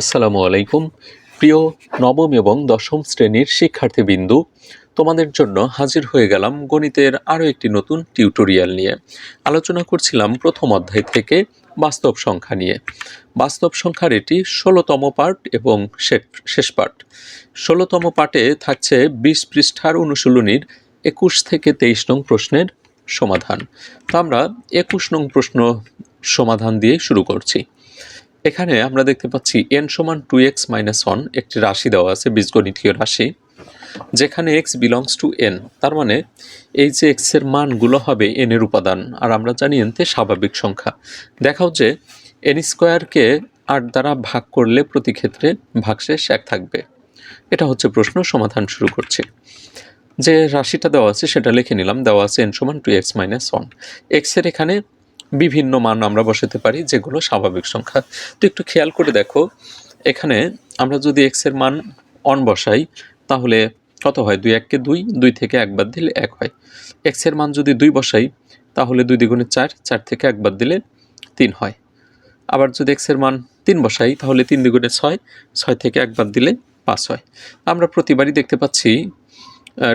আসসালামু আলাইকুম। প্রিয় নবম এবং দশম শ্রেণির শিক্ষার্থীবৃন্দু, তোমাদের জন্য হাজির হয়ে গেলাম গণিতের আরও একটি নতুন টিউটোরিয়াল নিয়ে। আলোচনা করছিলাম প্রথম অধ্যায় থেকে বাস্তব সংখ্যা নিয়ে। বাস্তব সংখ্যার এটি ষোলোতম পার্ট এবং শেষ পার্ট ষোলোতম পার্টে থাকছে বিশ পৃষ্ঠার অনুশীলনীর একুশ থেকে তেইশ নং প্রশ্নের সমাধান। তো আমরা একুশ নং প্রশ্ন সমাধান দিয়ে শুরু করছি। এখানে আমরা দেখতে পাচ্ছি এন সমান টু এক্স মাইনাস ওয়ান একটি রাশি দেওয়া আছে, বীজগণিতীয় রাশি, যেখানে এক্স বিলংস টু এন তার মানে এই যে এক্সের মানগুলো হবে এন এর উপাদান, আর আমরা জানি এনতে স্বাভাবিক সংখ্যা। দেখাও যে এন স্কোয়ারকে আট দ্বারা ভাগ করলে প্রতি ক্ষেত্রে ভাগশেষ এক থাকবে। এটা হচ্ছে প্রশ্ন, সমাধান শুরু করছি। যে রাশিটা দেওয়া আছে সেটা লিখে নিলাম, দেওয়া আছে এন সমান টু এক্স মাইনাস ওয়ান এক্সের এখানে বিভিন্ন মান আমরা বসাতে পারি, যেগুলো স্বাভাবিক সংখ্যা। তো একটু খেয়াল করে দেখো, এখানে আমরা যদি এক্সের মান অন বসাই, তাহলে কত হয়? দুই এককে দুই দুই থেকে একবার দিলে এক হয়। এক্সের মান যদি দুই বসাই, তাহলে দুই দ্বিগুণে চার চার থেকে একবার দিলে তিন হয়। আবার যদি এক্সের মান তিন বসাই, তাহলে তিন দ্বিগুণে ছয় ছয় থেকে একবার দিলে পাঁচ হয়। আমরা প্রতিবারই দেখতে পাচ্ছি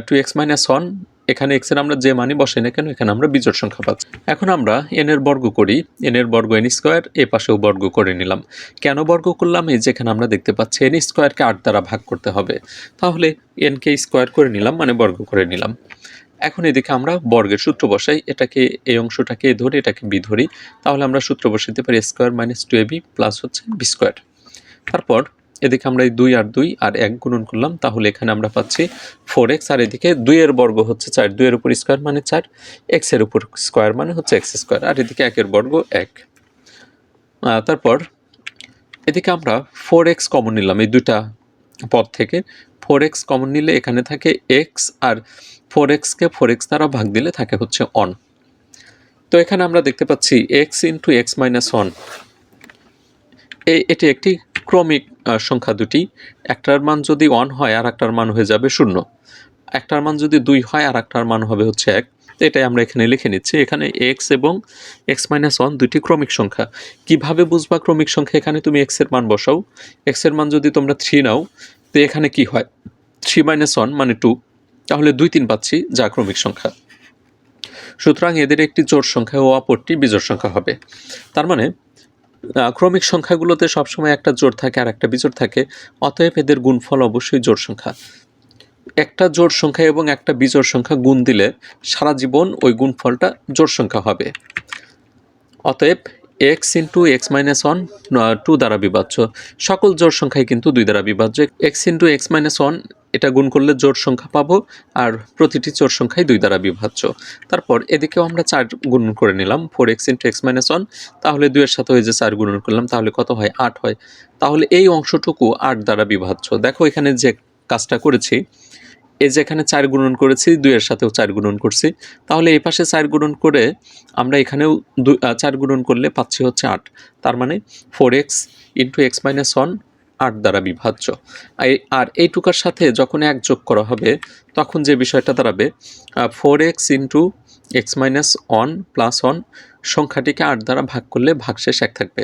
টু এক্স মাইনাস ওয়ান এখানে এক্সের আমরা যে মানই বসাই না কেন, এখানে আমরা বিজোড় সংখ্যা পাচ্ছি। এখন আমরা এন এর বর্গ করি এন এর বর্গ এন স্কোয়ার এ পাশেও বর্গ করে নিলাম। কেন বর্গ করলাম? এই যেখানে আমরা দেখতে পাচ্ছি এন স্কোয়ারকে আট দ্বারা ভাগ করতে হবে। তাহলে এনকে স্কোয়ার করে নিলাম মানে বর্গ করে নিলাম। এখন এদিকে আমরা বর্গের সূত্র বসাই, এটাকে, এই অংশটাকে ধরে, এটাকে বি ধরি। তাহলে আমরা সূত্র বসাতে পারি square minus two A B plus হচ্ছে বি স্কোয়ার তারপর এদিকে আমরা এই দুই আর দুই আর এক গুণন করলাম, তাহলে এখানে আমরা পাচ্ছি ফোর এক্স আর এদিকে দুইয়ের বর্গ হচ্ছে চার দুইয়ের উপর স্কোয়ার মানে চার এক্সের উপর স্কোয়ার মানে হচ্ছে এক্স স্কোয়ার আর এদিকে একের বর্গ এক। তারপর এদিকে আমরা ফোর এক্স কমন নিলাম, এই দুইটা পদ থেকে। ফোর এক্স কমন নিলে এখানে থাকে এক্স আর ফোর এক্সকে ফোর এক্স দ্বারা ভাগ দিলে থাকে হচ্ছে অন তো এখানে আমরা দেখতে পাচ্ছি X into X minus one এটি একটি ক্রমিক সংখ্যা দুটি। একটার মান যদি ওয়ান হয় আর একটার মান হয়ে যাবে শূন্য। একটার মান যদি দুই হয় আর একটার মান হবে হচ্ছে এক। এটাই আমরা এখানে লিখে নিচ্ছি। এখানে এক্স এবং এক্স মাইনাস ওয়ান দুটি ক্রমিক সংখ্যা। কীভাবে বুঝবা ক্রমিক সংখ্যা? এখানে তুমি এক্সের মান বসাও। এক্সের মান যদি তোমরা থ্রি নাও, তো এখানে কি হয়? থ্রি মাইনাস ওয়ান মানে টু তাহলে দুই তিন পাচ্ছি, যা ক্রমিক সংখ্যা। সুতরাং এদের একটি জোর সংখ্যা ও অপরটি বিজোড় সংখ্যা হবে। তার মানে ক্রমিক সংখ্যাগুলোতে সবসময় একটা জোড় থাকে আর একটা বিজোড় থাকে। অতএব এদের গুণফল অবশ্যই জোড় সংখ্যা। একটা জোড় সংখ্যা এবং একটা বিজোড় সংখ্যা গুণ দিলে সারা জীবন ওই গুণফলটা জোড় সংখ্যা হবে। অতএব X into X minus one two দ্বারা বিভাজ্য। সকল জোড় সংখ্যাই কিন্তু দুই দ্বারা বিভাজ্য। X into X minus one এটা গুণ করলে জোড় সংখ্যা পাবো আর প্রতিটি জোড় সংখ্যাই দুই দ্বারা বিভাজ্য। তারপর এদিকেও আমরা চার গুণন করে নিলাম four X into X minus one তাহলে দুইয়ের সাথে ওই যে চার গুণন করলাম, তাহলে কত হয়? আট হয়। তাহলে এই অংশটুকু আট দ্বারা বিভাজ্য। দেখো এখানে যে কাজটা করেছি, এই যে এখানে চার গুণন করেছি, দুইয়ের সাথেও চার গুণন করছি। তাহলে এই পাশে চার গুণন করে আমরা এখানেও চার গুণন করলে পাচ্ছি হচ্ছে আট। তার মানে four X into X minus one আট দ্বারা বিভাজ্য। আর এইটুকার সাথে যখন এক যোগ করা হবে, তখন যে বিষয়টা দাঁড়াবে four X into X minus one plus one সংখ্যাটিকে আট দ্বারা ভাগ করলে ভাগশেষ এক থাকবে।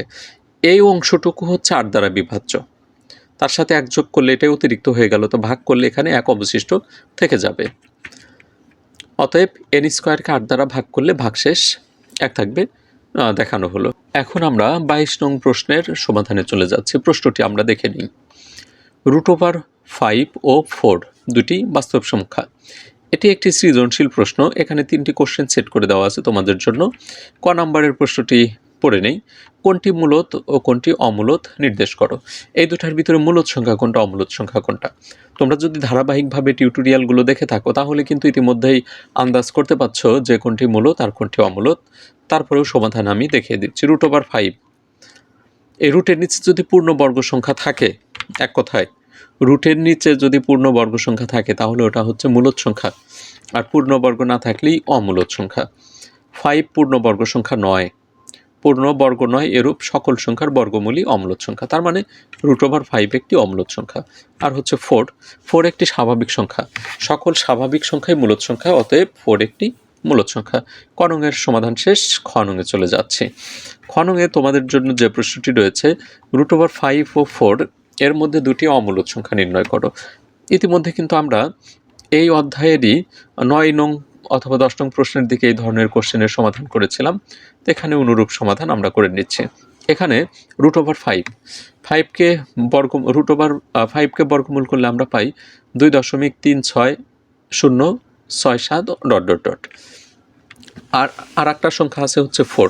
এই অংশটুকু হচ্ছে আট দ্বারা বিভাজ্য। তার সাথে এক যোগ করলে এটাই অতিরিক্ত হয়ে গেল, তো ভাগ করলে এখানে এক অবশিষ্ট থেকে যাবে। অতএব এন স্কোয়ারকে আট দ্বারা ভাগ করলে ভাগশেষ এক থাকবে। দেখানো হলো। এখন আমরা বাইশ নং প্রশ্নের সমাধানে চলে যাচ্ছি। প্রশ্নটি আমরা দেখে নিই। রুট ওভার ফাইভ ও ফোর, দুটি বাস্তব সংখ্যা। এটি একটি সৃজনশীল প্রশ্ন। এখানে তিনটি কোশ্চেন সেট করে দেওয়া আছে তোমাদের জন্য। ক নাম্বারের প্রশ্নটি পড়ে নেই। কোনটি মূলত ও কোনটি অমূলত নির্দেশ করো। এই দুটার ভিতরে মূলত সংখ্যা কোনটা, অমূলত সংখ্যা কোনটা? তোমরা যদি ধারাবাহিকভাবে টিউটোরিয়ালগুলো দেখে থাকো, তাহলে কিন্তু ইতিমধ্যেই আন্দাজ করতে পারছ যে কোনটি মূলত আর কোনটি অমূলত। তারপরেও সমাধান আমি দেখিয়ে দিচ্ছি। Root over five. এই রুটের নিচে যদি পূর্ণ বর্গ সংখ্যা থাকে, এক কথায়, রুটের নিচে যদি পূর্ণ বর্গ সংখ্যা থাকে, তাহলে ওটা হচ্ছে মূলত সংখ্যা। আর পূর্ণবর্গ না থাকলেই অমূলত সংখ্যা। ফাইভ পূর্ণ বর্গ সংখ্যা নয়। পূর্ণ বর্গ নয়, এরূপ সকল সংখ্যার বর্গমূলই অম্লত সংখ্যা। তার মানে রুট ওভার ফাইভ একটি অম্লত সংখ্যা। আর হচ্ছে ফোর ফোর একটি স্বাভাবিক সংখ্যা। সকল স্বাভাবিক সংখ্যাই মূলত সংখ্যা, অতএব ফোর একটি মূলত সংখ্যা। কনঙের সমাধান শেষ খনঙে চলে যাচ্ছে। খনঙে তোমাদের জন্য যে প্রশ্নটি রয়েছে রুট ওভার ফাইভ ও ফোর এর মধ্যে দুটি অমূলত সংখ্যা নির্ণয় করো। ইতিমধ্যে কিন্তু আমরা এই অধ্যায়েরই নয় নং অথবা দশ নং প্রশ্নের দিকে এই ধরনের কোশ্চেনের সমাধান করেছিলাম। তো এখানে অনুরূপ সমাধান আমরা করে নিচ্ছি। এখানে রুট ওভার ফাইভ ফাইভকে বর্গ রুট ওভার ফাইভকে বর্গমূল করলে আমরা পাই দুই দশমিক তিন ছয় শূন্য ছয় সাত ডট ডট ডট। আর আর একটা সংখ্যা আছে হচ্ছে ফোর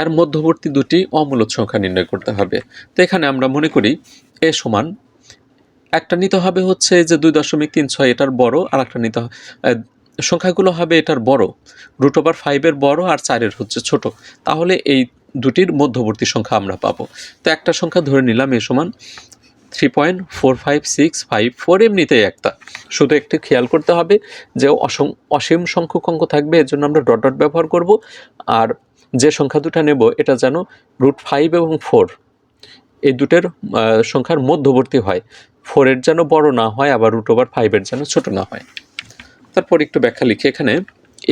এর মধ্যবর্তী দুটি অমূলত সংখ্যা নির্ণয় করতে হবে। তো এখানে আমরা মনে করি এ সমান, একটা নিতে হবে হচ্ছে যে দুই দশমিক তিন ছয়, এটার বড় আর একটা নিতে সংখ্যাগুলো হবে এটার বড়। রুট ওভার ফাইভের বড় আর চারের হচ্ছে ছোট। তাহলে এই দুটির মধ্যবর্তী সংখ্যা আমরা পাবো। তো একটা সংখ্যা ধরে নিলাম এ সমান three point four five six five four এমনিতেই একটা। শুধু একটু খেয়াল করতে হবে যে অসম অসীম সংখ্যক অঙ্ক থাকবে, এর জন্য আমরা ডট ডট ব্যবহার করব। আর যে সংখ্যা দুটো নেব, এটা যেন রুট ফাইভ এবং ফোর এই দুটের সংখ্যার মধ্যবর্তী হয়। ফোরের যেন বড় না হয়, আবার রুট ওভার ফাইভের যেন ছোট না হয়। তারপর একটু ব্যাখ্যা লিখি। এখানে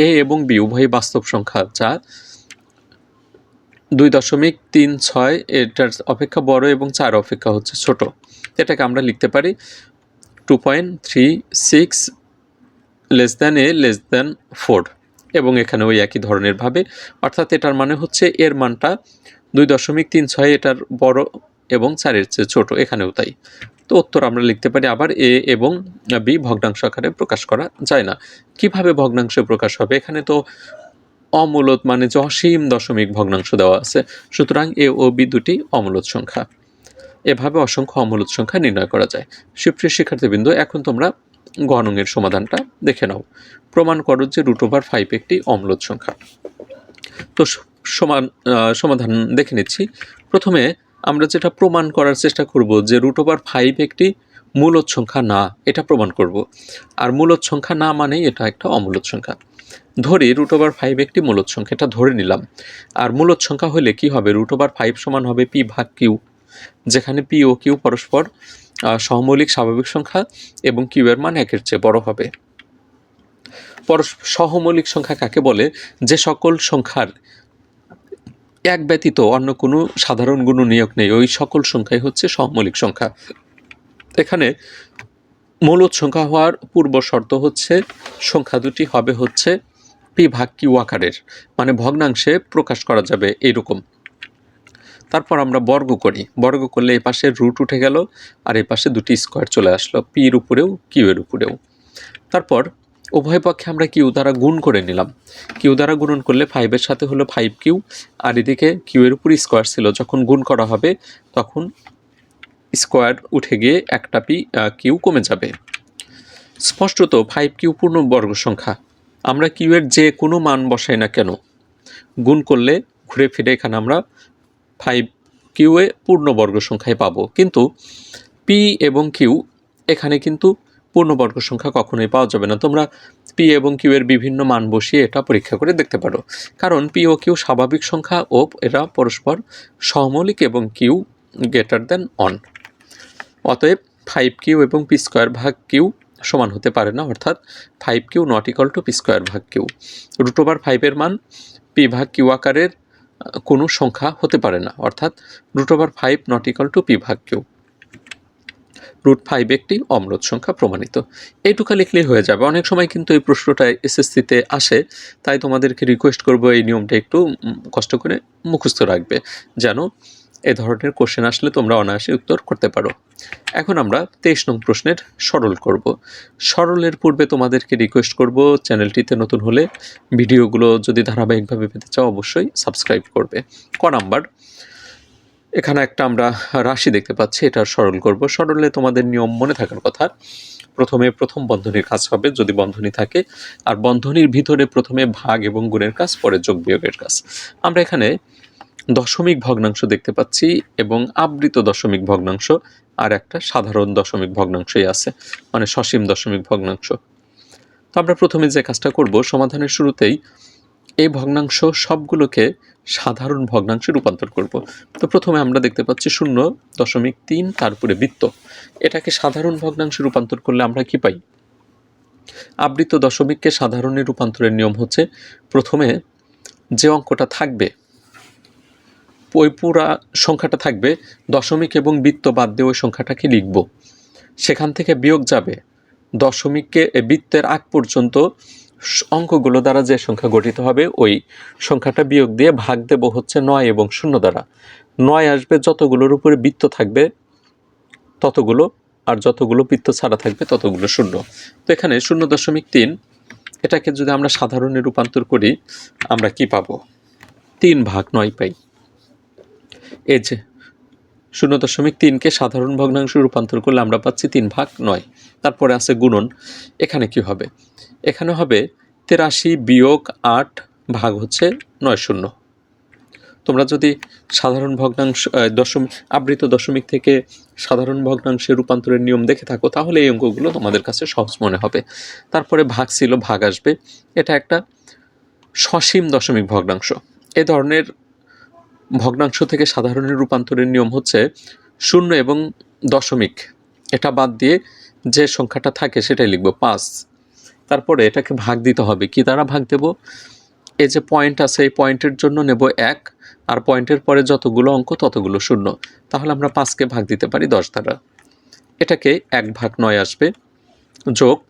এ এবং বি, উভয়ই বাস্তব সংখ্যা যা দুই দশমিক তিন ছয়, এটার অপেক্ষা বড় এবং চার অপেক্ষা হচ্ছে ছোট। এটাকে আমরা লিখতে পারি two point three six less than A less than four এবং এখানে ওই একই ধরনের ভাবে। অর্থাৎ এটার মানে হচ্ছে এর মানটা দুই দশমিক তিন ছয়, এটার বড় এবং চারের চেয়ে ছোট। এখানেও তাই। তো উত্তর আমরা লিখতে পারি আবার এ এবং বি ভগ্নাংশ আকারে প্রকাশ করা যায় না। কীভাবে ভগ্নাংশে প্রকাশ হবে? এখানে তো অমূলত মানে যে অসীম দশমিক ভগ্নাংশ দেওয়া আছে, সুতরাং এ ও বি দুটি অমূলত সংখ্যা। এভাবে অসংখ্য অমূলত সংখ্যা নির্ণয় করা যায়। সুপ্রিয় শিক্ষার্থীবৃন্দ, এখন তোমরা গণঙের সমাধানটা দেখে নাও। প্রমাণ করো যে রুট ওভার ফাইভ একটি অম্লত সংখ্যা। তো সমান সমাধান দেখে নিচ্ছি। প্রথমে আমরা যেটা প্রমাণ করার চেষ্টা করব যে রুট ওভার ফাইভ একটি মূলত সংখ্যা না, এটা প্রমাণ করব। আর মূলত সংখ্যা না মানেই এটা একটা অমূলত সংখ্যা। ধরি রুট ওভার ফাইভ একটি মূলত সংখ্যা, এটা ধরে নিলাম। আর মূলত সংখ্যা হলে কি হবে? রুট ওভার ফাইভ সমান হবে পি ভাগ কিউ যেখানে পি ও কিউ পরস্পর সহমৌলিক স্বাভাবিক সংখ্যা এবং কিউ এর মান একের চেয়ে বড় হবে। পরস্প সহমৌলিক সংখ্যা কাকে বলে? যে সকল সংখ্যার এক ব্যতীত অন্য কোনো সাধারণ গুণ নিয়োগ নেই। ওই সকল সংখ্যাই হচ্ছে সমমৌলিক সংখ্যা। এখানে মূলত সংখ্যা হওয়ার পূর্ব শর্ত হচ্ছে, সংখ্যা দুটি হবে হচ্ছে পি ভাগ কিউ আকারের মানে ভগ্নাংশে প্রকাশ করা যাবে এইরকম। তারপর আমরা বর্গ করি। বর্গ করলে এই পাশে রুট উঠে গেল, আর এই পাশে দুটি স্কোয়ার চলে আসলো পির উপরেও কিউ এর উপরেও। তারপর উভয় পক্ষে আমরা কিউ দ্বারা গুণ করে নিলাম। কিউ দ্বারা গুণন করলে ফাইভের সাথে হলো ফাইভ কিউ, আর এদিকে কিউ এর উপর স্কোয়ার ছিল, যখন গুণ করা হবে, তখন স্কোয়ার উঠে গিয়ে একটা পি কিউ কমে যাবে। স্পষ্টত ফাইভ কিউ পূর্ণ বর্গ সংখ্যা। আমরা কিউ এর যে কোনো মান বসাই না কেন, গুণ করলে ঘুরে ফিরে এখানে আমরা ফাইভ কিউ এ পূর্ণবর্গ সংখ্যায় পাবো। কিন্তু পি এবং কিউ এখানে কিন্তু পূর্ণবর্গ সংখ্যা কখনোই পাওয়া যাবে না। তোমরা পি এবং কিউ এর বিভিন্ন মান বসিয়ে এটা পরীক্ষা করে দেখতে পারো। কারণ পি ও কিউ স্বাভাবিক সংখ্যা ও এরা পরস্পর সহমৌলিক এবং কিউ গ্রেটার দেন অন অতএব ফাইভ কিউ এবং পি স্কোয়ার ভাগ কিউ সমান হতে পারে না, অর্থাৎ five Q not equal to P square ভাগ কিউ রুট ওভার ফাইভের মান পি ভাগ কিউ আকারের কোনো সংখ্যা হতে পারে না, অর্থাৎ root over five not equal to P ভাগ কিউ রুট ফাইভ একটি অমরত সংখ্যা প্রমাণিত। এইটুকা লিখলেই হয়ে যাবে। অনেক সময় কিন্তু এই প্রশ্নটা এসএসসিতে আসে, তাই তোমাদেরকে রিকোয়েস্ট করব এই নিয়মটা একটু কষ্ট করে মুখস্থ রাখবে, যেন এ ধরনের কোশ্চেন আসলে তোমরা অনায়াসে উত্তর করতে পারো। এখন আমরা তেইশ নং প্রশ্নের সরল করব। সরলের পূর্বে তোমাদেরকে রিকোয়েস্ট করব, চ্যানেলটিতে নতুন হলে ভিডিওগুলো যদি ধারাবাহিকভাবে পেতে চাও অবশ্যই সাবস্ক্রাইব করবে। ক নাম্বার এখানে একটা আমরা রাশি দেখতে পাচ্ছি, এটা সরল করব। সরলে তোমাদের নিয়ম মনে থাকার কথা, প্রথমে প্রথম বন্ধনীর কাজ হবে, যদি বন্ধনী থাকে, আর বন্ধনীর ভিতরে প্রথমে ভাগ এবং গুণের কাজ, পরে যোগ বিয়োগের কাজ। আমরা এখানে দশমিক ভগ্নাংশ দেখতে পাচ্ছি এবং আবৃত দশমিক ভগ্নাংশ, আর একটা সাধারণ দশমিক ভগ্নাংশই আছে মানে সসীম দশমিক ভগ্নাংশ। তো আমরা প্রথমে যে কাজটা করব, সমাধানের শুরুতেই এই ভগ্নাংশ সবগুলোকে সাধারণ ভগ্নাংশে রূপান্তর করব। তো প্রথমে আমরা দেখতে পাচ্ছি শূন্য দশমিক তিন, তারপরে বৃত্ত। এটাকে সাধারণ ভগ্নাংশে রূপান্তর করলে আমরা কি পাই? আবৃত দশমিককে সাধারণে রূপান্তরের নিয়ম হচ্ছে, প্রথমে যে অঙ্কটা থাকবে, ওই পুরা সংখ্যাটা থাকবে, দশমিক এবং বৃত্ত বাদ দিয়ে ওই সংখ্যাটাকে লিখব। সেখান থেকে বিয়োগ যাবে। দশমিককে বৃত্তের আগ পর্যন্ত অঙ্কগুলো দ্বারা যে সংখ্যা গঠিত হবে, ওই সংখ্যাটা বিয়োগ দিয়ে ভাগ দেব হচ্ছে নয় এবং শূন্য দ্বারা। নয় আসবে যতগুলোর উপরে বৃত্ত থাকবে, ততগুলো, আর যতগুলো বৃত্ত ছাড়া থাকবে, ততগুলো শূন্য। তো এখানে শূন্য দশমিক তিন, এটাকে যদি আমরা সাধারণে রূপান্তর করি, আমরা কি পাব? তিন ভাগ নয় পাই। এই যে, শূন্য দশমিক তিনকে সাধারণ ভগ্নাংশ রূপান্তর করলে আমরা পাচ্ছি তিন ভাগ নয়। তারপরে আছে গুণন। এখানে কি হবে? এখানে হবে তেরাশি বিয়োগ আট ভাগ হচ্ছে নয় শূন্য। তোমরা যদি সাধারণ ভগ্নাংশ আহ, দশমিক আবৃত দশমিক থেকে সাধারণ ভগ্নাংশে রূপান্তরের নিয়ম দেখে থাকো তাহলে এই অঙ্কগুলো তোমাদের কাছে সহজ মনে হবে। তারপরে ভাগ ছিল ভাগ আসবে। এটা একটা সসীম দশমিক ভগ্নাংশ। এ ধরনের ভগ্নাংশ থেকে সাধারণের রূপান্তরের নিয়ম হচ্ছে শূন্য এবং দশমিক। এটা বাদ দিয়ে যে সংখ্যাটা থাকে সেটাই লিখব পাঁচ। তারপরে এটাকে ভাগ দিতে হবে। কি দ্বারা ভাগ দেব? এই যে পয়েন্ট আছে, এই পয়েন্টের জন্য নেব এক, আর পয়েন্টের পরে যতগুলো অঙ্ক ততগুলো শূন্য। তাহলে আমরা পাঁচকে ভাগ দিতে পারি দশ দ্বারা। এটাকে এক ভাগ নয় আসবে। যোগ,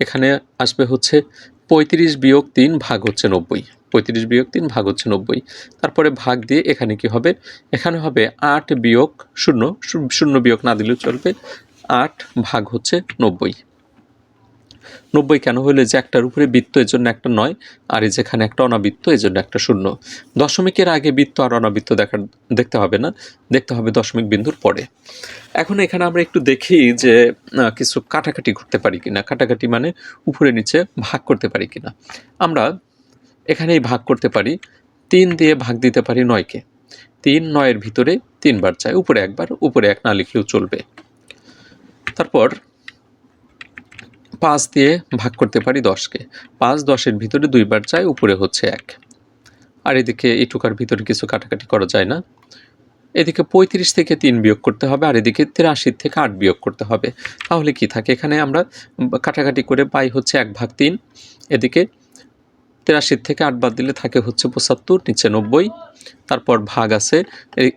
এখানে আসবে হচ্ছে পঁয়ত্রিশ বিয়োগ তিন ভাগ হচ্ছে নব্বই। পঁয়ত্রিশ বিয়োগ তিন ভাগ হচ্ছে নব্বই। তারপরে ভাগ দিয়ে এখানে কি হবে? এখানে হবে আট বিয়োগ শূন্য শূন্য- বিয়োগ না দিলেও চলবে। আট ভাগ হচ্ছে নব্বই। নব্বই কেন হলো যে একটার উপরে বৃত্ত এর জন্য একটা নয়, আর এই যেখানে একটা অনাবৃত্ত এই জন্য একটা শূন্য। দশমিকের আগে বৃত্ত আর অনাবৃত্ত দেখার দেখতে হবে না, দেখতে হবে দশমিক বিন্দুর পরে। এখন এখানে আমরা একটু দেখি যে কিছু কাটাকাটি করতে পারি কিনা। কাটাকাটি মানে উপরে নিচে ভাগ করতে পারি কিনা। আমরা এখানেই ভাগ করতে পারি। তিন দিয়ে ভাগ দিতে পারি নয়কে। তিন নয়ের ভিতরে তিনবার যায়, উপরে একবার, উপরে এক না লিখলেও চলবে। তারপর পাঁচ দিয়ে ভাগ করতে পারি দশকে। পাঁচ দশের ভিতরে দুইবার যায় উপরে হচ্ছে এক। আর এদিকে এটুকার ভিতরে কিছু কাটাকাটি করা যায় না। এদিকে পঁয়ত্রিশ থেকে তিন বিয়োগ করতে হবে, আর এদিকে তিরাশি থেকে আট বিয়োগ করতে হবে। তাহলে কি থাকে? এখানে আমরা কাটাকাটি করে পাই হচ্ছে এক ভাগ তিন। এদিকে তিরাশির থেকে আট বাদ দিলে থাকে হচ্ছে পঁচাত্তর, নিচে নব্বই। তারপর ভাগ আছে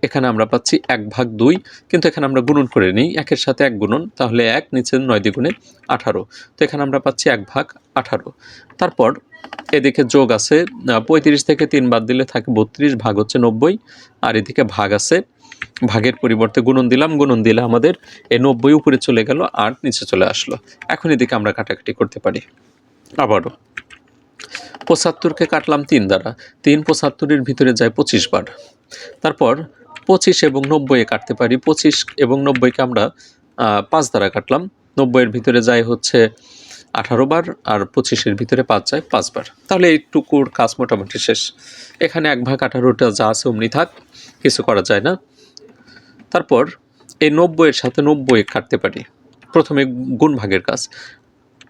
এখানে আমরা পাচ্ছি এক ভাগ দুই, কিন্তু এখানে আমরা গুণন করে নিই, একের সাথে এক গুণন, তাহলে এক, নিচে নয় দ্বিগুণে আঠারো। তো এখানে আমরা পাচ্ছি এক ভাগ আঠারো। তারপর এদিকে যোগ আছে পঁয়ত্রিশ থেকে তিন বাদ দিলে থাকে বত্রিশ, ভাগ হচ্ছে নব্বই, আর এদিকে ভাগ আছে, ভাগের পরিবর্তে গুণন দিলাম, গুণন দিলে আমাদের এই নব্বই উপরে চলে গেল, আর নিচে চলে আসলো। এখন এদিকে আমরা কাটাকাটি করতে পারি। আবারও। পঁচাত্তরকে কাটলাম তিন দ্বারা। তিন পঁচাত্তরের ভিতরে যায় পঁচিশ বার। তারপর পঁচিশ এবং নব্বইয়ে কাটতে পারি। পঁচিশ এবং নব্বইকে আমরা পাঁচ দ্বারা কাটলাম। নব্বইয়ের ভিতরে যায় হচ্ছে আঠারো বার আর পঁচিশের ভিতরে পাঁচ যায় পাঁচবার তাহলে এইটুকুর কাজ মোটামুটি শেষ। এখানে এক ভাগ আঠারোটা যা আছে অমনি থাক, কিছু করা যায় না। তারপর এই নব্বইয়ের সাথে নব্বই কাটতে পারি। প্রথমে গুণ ভাগের কাজ।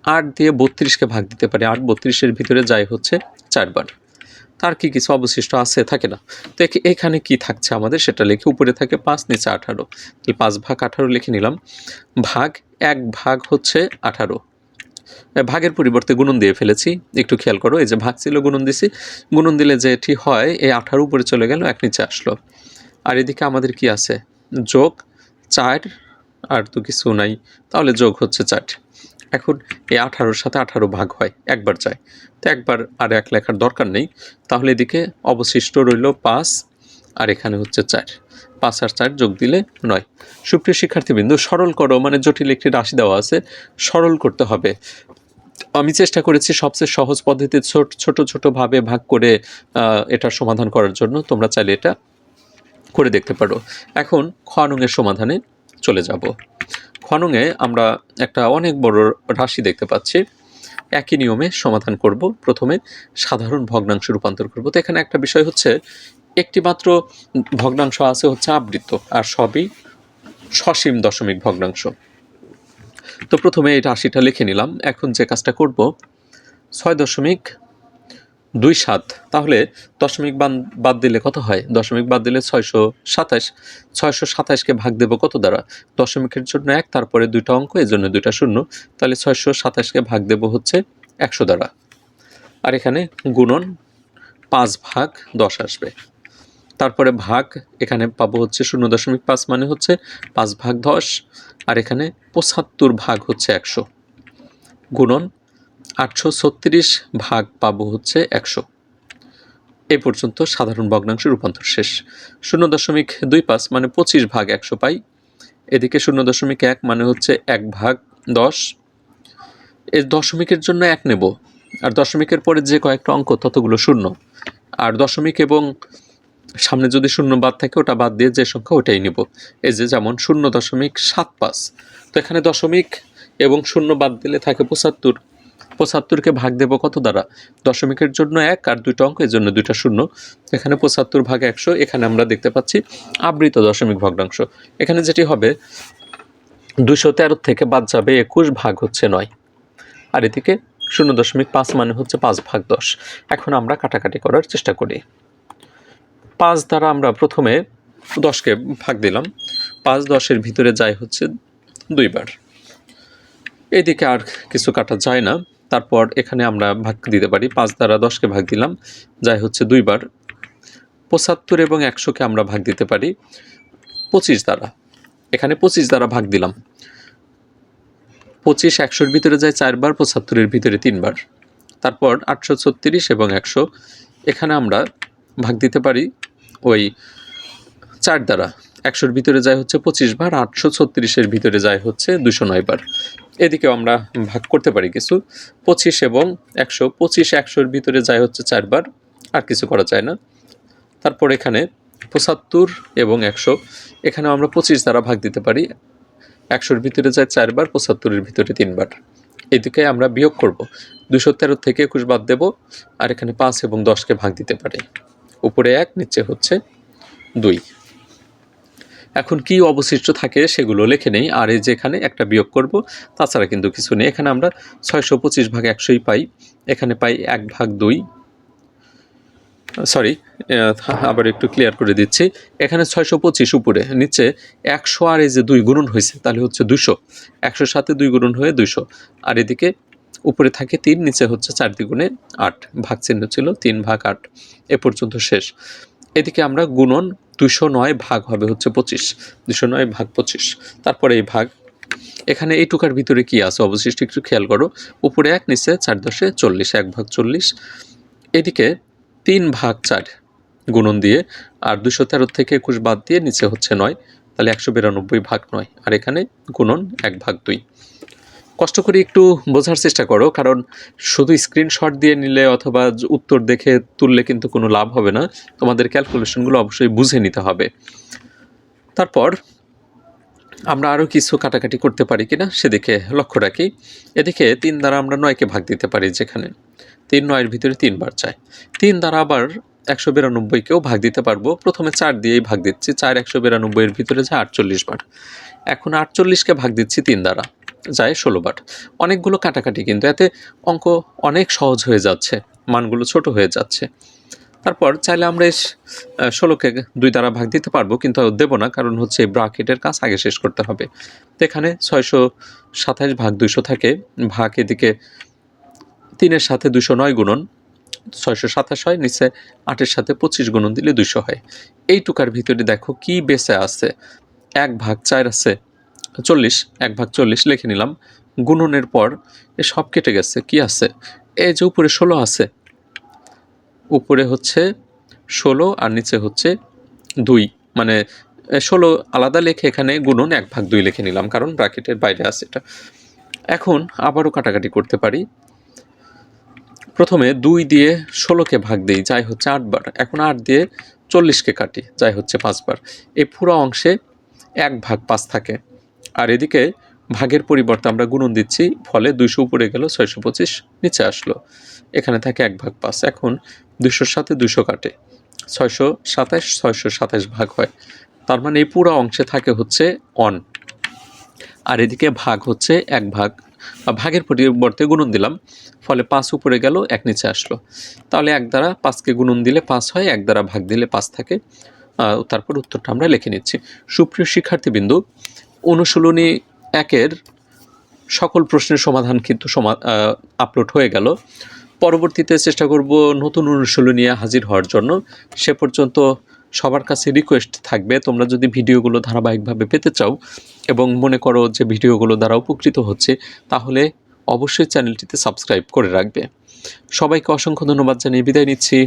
আট দিয়ে বত্রিশকে ভাগ দিতে পারি। আট বত্রিশের ভিতরে যায় হচ্ছে চারবার তার কি কিছু অবশিষ্ট আছে? থাকে না। তো এখ- এখানে কি থাকছে আমাদের? সেটা লিখে উপরে থাকে পাঁচ নিচে আঠারো। তাহলে পাঁচ ভাগ আঠারো লিখে নিলাম। ভাগ এক ভাগ হচ্ছে আঠারো। ভাগের পরিবর্তে গুণন দিয়ে ফেলেছি। একটু খেয়াল করো, এই যে ভাগ ছিল গুণন দিছি। গুণন দিলে যে এটি হয়, এই আঠারো উপরে চলে গেল, এক নিচে আসলো। আর এদিকে আমাদের কি আছে? যোগ চার, আর তো কিছু নাই। তাহলে যোগ হচ্ছে চার। এখন এই আঠারোর সাথে আঠারো ভাগ হয়, একবার যায়। তো একবার আর এক লেখার দরকার নেই। তাহলে এদিকে অবশিষ্ট রইল পাঁচ, আর এখানে হচ্ছে চার। পাঁচ আর চার যোগ দিলে নয়। সুপ্রিয় শিক্ষার্থীবৃন্দ, সরল করো মানে জটিল একটি রাশি দেওয়া আছে। সরল করতে হবে। আমি চেষ্টা করেছি সবচেয়ে সহজ পদ্ধতিতে ছোট ছোট, ছোটোভাবে ভাগ করে এটার সমাধান করার জন্য। তোমরা চাইলে এটা করে দেখতে পারো। এখন খনঙের সমাধানে চলে যাব। খনঙে আমরা একটা অনেক বড় রাশি দেখতে পাচ্ছি। একই নিয়মে সমাধান করব। প্রথমে সাধারণ ভগ্নাংশ রূপান্তর করব। তো এখানে একটা বিষয় হচ্ছে, একটি মাত্র ভগ্নাংশ আছে হচ্ছে আবৃত্ত আর সবই সসীম দশমিক ভগ্নাংশ। তো প্রথমে এই রাশিটা লিখে নিলাম। এখন যে কাজটা করব, ছয় দশমিক দুই সাত। তাহলে দশমিক বাদ দিলে কত হয়? দশমিক বাদ দিলে ছয়শো সাতাশ। ছয়শো সাতাশকে ভাগ দেবো কত দ্বারা? দশমিকের জন্য এক, তারপরে দুইটা অঙ্ক এর জন্য দুইটা শূন্য। তাহলে ছয়শো সাতাশকে ভাগ দেবো হচ্ছে একশো দ্বারা। আর এখানে গুণন পাঁচ ভাগ দশ আসবে। তারপরে ভাগ এখানে পাবো হচ্ছে শূন্য দশমিক পাঁচ মানে হচ্ছে পাঁচ ভাগ দশ। আর এখানে পঁচাত্তর ভাগ হচ্ছে একশো। গুণন আটশো ছত্রিশ ভাগ পাবো হচ্ছে একশো। এ পর্যন্ত সাধারণ ভগ্নাংশ রূপান্তর শেষ। শূন্য দশমিক দুই পাঁচ মানে পঁচিশ ভাগ একশো পাই। এদিকে শূন্য দশমিক এক মানে হচ্ছে এক ভাগ দশ। এর দশমিকের জন্য এক নেব। আর দশমিকের পরে যে কয়েকটা অঙ্ক, ততগুলো শূন্য। আর দশমিক এবং সামনে যদি শূন্য বাদ থাকে, ওটা বাদ দিয়ে যে সংখ্যা, ওটাই নিব। এই যে যেমন শূন্য দশমিক সাত পাঁচ। তো এখানে দশমিক এবং শূন্য বাদ দিলে থাকে পঁচাত্তর। পঁচাত্তরকে ভাগ দেবো কত দ্বারা? দশমিকের জন্য এক আর দুটো অঙ্ক, এর জন্য দুইটা শূন্য। এখানে পঁচাত্তর ভাগ একশো, এখানে আমরা দেখতে পাচ্ছি আবৃত দশমিক ভগ্নাংশ। এখানে যেটি হবে দুশো তেরো থেকে বাদ যাবে একুশ ভাগ হচ্ছে নয়। আর এদিকে শূন্য দশমিক পাঁচ মানে হচ্ছে পাঁচ ভাগ দশ। এখন আমরা কাটাকাটি করার চেষ্টা করি। পাঁচ দ্বারা আমরা প্রথমে দশকে ভাগ দিলাম। পাঁচ দশের ভিতরে যায় হচ্ছে দুইবার। এদিকে আর কিছু কাটা যায় না। তারপর এখানে আমরা ভাগ দিতে পারি। পাঁচ দ্বারা দশকে ভাগ দিলাম। যাই হচ্ছে দুইবার পঁচাত্তর এবং একশোকে আমরা ভাগ দিতে পারি। পঁচিশ দ্বারা। এখানে পঁচিশ দ্বারা ভাগ দিলাম। পঁচিশ একশোর ভিতরে যায় চারবার পঁচাত্তরের ভিতরে তিনবার তারপর আটশো ছত্রিশ এবং একশো। এখানে আমরা ভাগ দিতে পারি ওই চার দ্বারা। একশোর ভিতরে যায় হচ্ছে পঁচিশ বার, আটশো ছত্রিশের ভিতরে যায় হচ্ছে দুশো নয় বার। এদিকেও আমরা ভাগ করতে পারি কিছু। পঁচিশ এবং একশো। পঁচিশ, একশোর ভিতরে যায় হচ্ছে চারবার, আর কিছু করা যায় না। তারপর এখানে পঁচাত্তর এবং একশো। এখানে আমরা পঁচিশ দ্বারা ভাগ দিতে পারি। একশোর ভিতরে যায় চারবার, পঁচাত্তরের ভিতরে তিনবার। এদিকে আমরা বিয়োগ করব। দুশো তেরো থেকে একুশ বাদ দেব, আর এখানে পাঁচ এবং দশকে ভাগ দিতে পারি। উপরে এক, নিচে হচ্ছে দুই। এখন কি অবশিষ্ট থাকে সেগুলো লেখে নেই। আর এই যেখানে একটা বিয়োগ করব, তাছাড়া কিন্তু কিছু নেই। এখানে আমরা ছয়শো পঁচিশ ভাগ একশোই পাই। এখানে পাই এক ভাগ দুই। সরি আবার একটু ক্লিয়ার করে দিচ্ছি। এখানে ছয়শো পঁচিশ উপরে, নিচে একশো আর এই যে দুই গুণন হয়েছে, তাহলে হচ্ছে দুশো একশোর সাথে দুই গুণন হয়ে দুশো আর এদিকে উপরে থাকে তিন, নিচে হচ্ছে চার দ্বিগুণে আট। ভাগ চিহ্ন ছিল তিন ভাগ আট। এ পর্যন্ত শেষ। এদিকে আমরা গুণন দুশো নয় ভাগ হবে হচ্ছে পঁচিশ। দুশো নয় ভাগ পঁচিশ। তারপরে এই ভাগ, এখানে এই টুকার ভিতরে কি আছে? অবশিষ্ট একটু খেয়াল করো। উপরে এক, নিচে চার দশে চল্লিশ, এক ভাগ চল্লিশ। এদিকে তিন ভাগ চার গুণন দিয়ে, আর দুশো তেরো থেকে একুশ বাদ দিয়ে নিচে হচ্ছে নয়। তাহলে একশো বিরানব্বই ভাগ নয়। আর এখানে গুণন এক ভাগ দুই। কষ্ট করে একটু বোঝার চেষ্টা করো, কারণ শুধু স্ক্রিনশট দিয়ে নিলে অথবা উত্তর দেখে তুললে কিন্তু কোনো লাভ হবে না। তোমাদের ক্যালকুলেশনগুলো অবশ্যই বুঝে নিতে হবে। তারপর আমরা আরও কিছু কাটাকাটি করতে পারি কিনা সেদিকে লক্ষ্য রাখি। এদিকে তিন দ্বারা আমরা নয়কে ভাগ দিতে পারি যেখানে। তিন নয়ের ভিতরে তিনবার চাই। তিন দ্বারা আবার একশো বিরানব্বইকেও ভাগ দিতে পারব। প্রথমে চার দিয়েই ভাগ দিচ্ছি, চার একশো বিরানব্বইয়ের ভিতরে যায় আটচল্লিশ বার এখন আটচল্লিশকে ভাগ দিচ্ছি তিন দ্বারা, যায় ষোলো বার অনেকগুলো কাটাকাটি কিন্তু এতে অঙ্ক অনেক সহজ হয়ে যাচ্ছে, মানগুলো ছোট হয়ে যাচ্ছে। তারপর চাইলে আমরা ষোলোকে দুই দ্বারা ভাগ দিতে পারব, কিন্তু দেবো না, কারণ হচ্ছে এই ব্রাকেটের কাজ আগে শেষ করতে হবে। তো এখানে ছয়শো সাতাশ ভাগ দুইশো থাকে, ভাগ এদিকে তিনের সাথে দুশো নয় গুণন ছয়শো সাতাশ হয়, নিচে আটের সাথে পঁচিশ গুণন দিলে দুশো হয়। এইটুকার ভিতরে দেখো কি বেঁচে আছে। এক ভাগ চার আছে, চল্লিশ, এক ভাগ চল্লিশ লিখে নিলাম। গুণনের পর এ সব কেটে গেছে, কি আছে? এই যে উপরে ষোলো আছে, উপরে হচ্ছে ষোলো আর নিচে হচ্ছে দুই। মানে ষোলো আলাদা লেখে এখানে গুণন এক ভাগ দুই লিখে নিলাম, কারণ ব্র্যাকেটের বাইরে আছে এটা। এখন আবারও কাটাকাটি করতে পারি। প্রথমে দুই দিয়ে ষোলোকে ভাগ দিই, যাই হচ্ছে আটবার। এখন আট দিয়ে চল্লিশকে কাটি, যাই হচ্ছে পাঁচবার। এই পুরো অংশে এক ভাগ পাঁচ থাকে। আর এদিকে ভাগের পরিবর্তে আমরা গুণন দিচ্ছি, ফলে দুইশো উপরে গেল, ছয়শো পঁচিশ নিচে আসলো। এখানে থাকে এক ভাগ পাঁচ, এখন দুশোর সাথে দুশো কাটে। ছয়শো সাতাশ ছয়শো সাতাশ ভাগ হয়। তার মানে এই পুরো অংশে থাকে হচ্ছে অন আর এদিকে ভাগ হচ্ছে এক ভাগ ভাগের পরিবর্তে গুণন দিলাম, ফলে পাঁচ উপরে গেল, এক নিচে আসলো। তাহলে এক দ্বারা পাঁচকে গুণন দিলে পাঁচ হয়, এক দ্বারা ভাগ দিলে পাঁচ থাকে। তারপর উত্তরটা আমরা লিখে নিচ্ছি। সুপ্রিয় শিক্ষার্থীবৃন্দু, অনুশীলনী একের সকল প্রশ্নের সমাধান কিন্তু আপলোড হয়ে গেল। পরবর্তীতে চেষ্টা করব নতুন অনুশীলনী হাজির হওয়ার জন্য। সে পর্যন্ত সবার কাছে রিকোয়েস্ট থাকবে। তোমরা যদি ভিডিওগুলো ধারাবাহিকভাবে পেতে চাও এবং মনে করো যে ভিডিওগুলো দ্বারা উপকৃত হচ্ছে, তাহলে অবশ্যই চ্যানেলটিতে সাবস্ক্রাইব করে রাখবে। সবাইকে অসংখ্য ধন্যবাদ জানিয়ে বিদায় নিচ্ছি।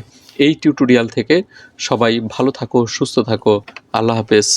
এই টিউটোরিয়াল থেকে সবাই ভালো থাকো, সুস্থ থাকো। আল্লাহ হাফেজ।